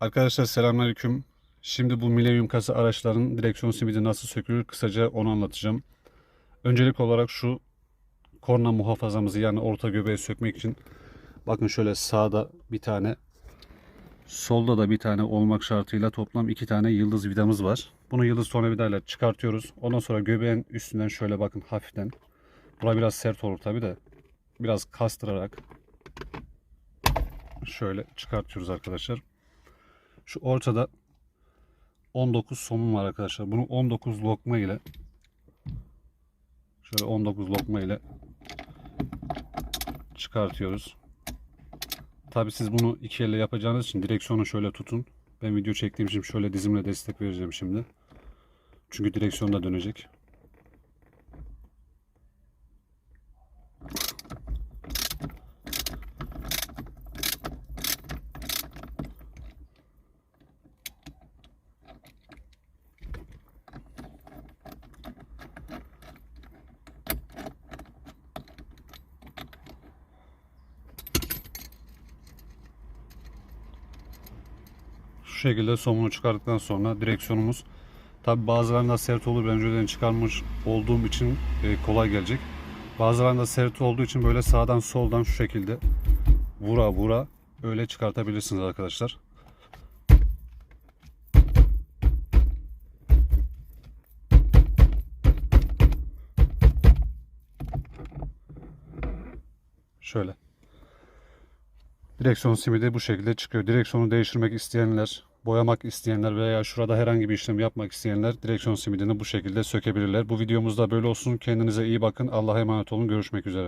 Arkadaşlar selamünaleyküm. Şimdi bu Millennium kasa araçların direksiyon simidi nasıl sökülür kısaca onu anlatacağım. Öncelik olarak şu korna muhafazamızı yani orta göbeği sökmek için bakın şöyle sağda bir tane solda da bir tane olmak şartıyla toplam iki tane yıldız vidamız var. Bunu yıldız tornavidayla çıkartıyoruz. Ondan sonra göbeğin üstünden şöyle bakın hafiften. Bura biraz sert olur tabi de biraz kastırarak şöyle çıkartıyoruz arkadaşlar. Şu ortada 19 somun var arkadaşlar. Bunu 19 lokma ile şöyle 19 lokma ile çıkartıyoruz. Tabi siz bunu iki elle yapacağınız için direksiyonu şöyle tutun. Ben video çektiğim için şöyle dizimle destek vereceğim şimdi. Çünkü direksiyon da dönecek. Şekilde somunu çıkardıktan sonra direksiyonumuz tabi bazılarında sert olur. Ben önceden çıkarmış olduğum için e, kolay gelecek. Bazılarında sert olduğu için böyle sağdan soldan şu şekilde vura vura öyle çıkartabilirsiniz arkadaşlar. Şöyle. Direksiyon simidi bu şekilde çıkıyor. Direksiyonu değiştirmek isteyenler, boyamak isteyenler veya şurada herhangi bir işlem yapmak isteyenler direksiyon simidini bu şekilde sökebilirler. Bu videomuzda böyle olsun. Kendinize iyi bakın. Allah'a emanet olun. Görüşmek üzere.